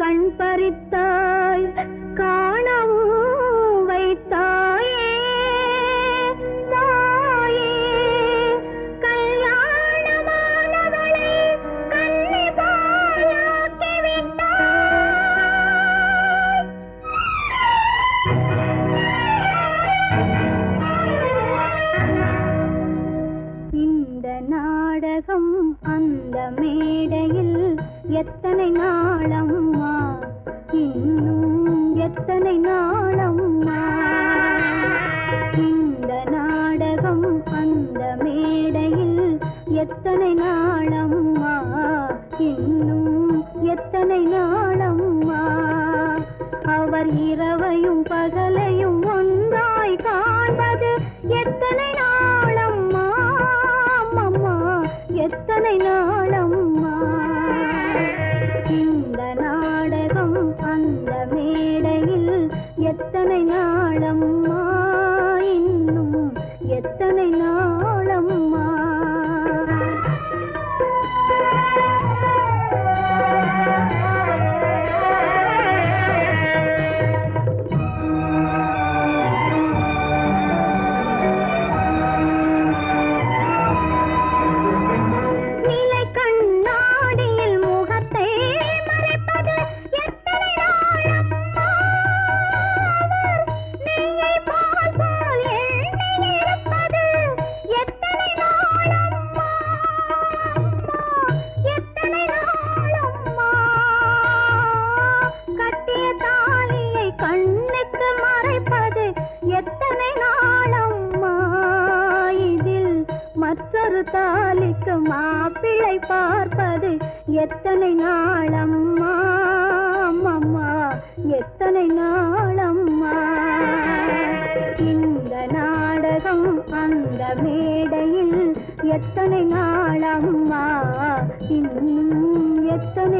கண் பறித்தாய் காணவும் வைத்தாயே தாயே. கல்யாணமானவளை கன்னி போலாக்கி விட்டாய். இந்த நாடகம் அந்த மேடையில் எத்தனை நாளம்மா? இன்னும் எத்தனை நாளம்மா? இந்த நாடகம் அந்த மேடையில் எத்தனை நாளம்மா? இன்னும் எத்தனை நாளம்மா? அவர் இரவையும் பகலையும் ஒன்றாய் காண்பது எத்தனை நாளம்மா? அம்மா எத்தனை நாளம்மா? அந்த மேடையில் எத்தனை நாளம்மா இன்னும் எத்தனை நாள் ஒரு மாப்பிள்ளை பார்ப்பது எத்தனை நாளம்மா? அம்மம்மா எத்தனை நாளம்மா? இந்த நாடகம் அந்த மேடையில் எத்தனை நாளம்மா? இன்னும் எத்தனை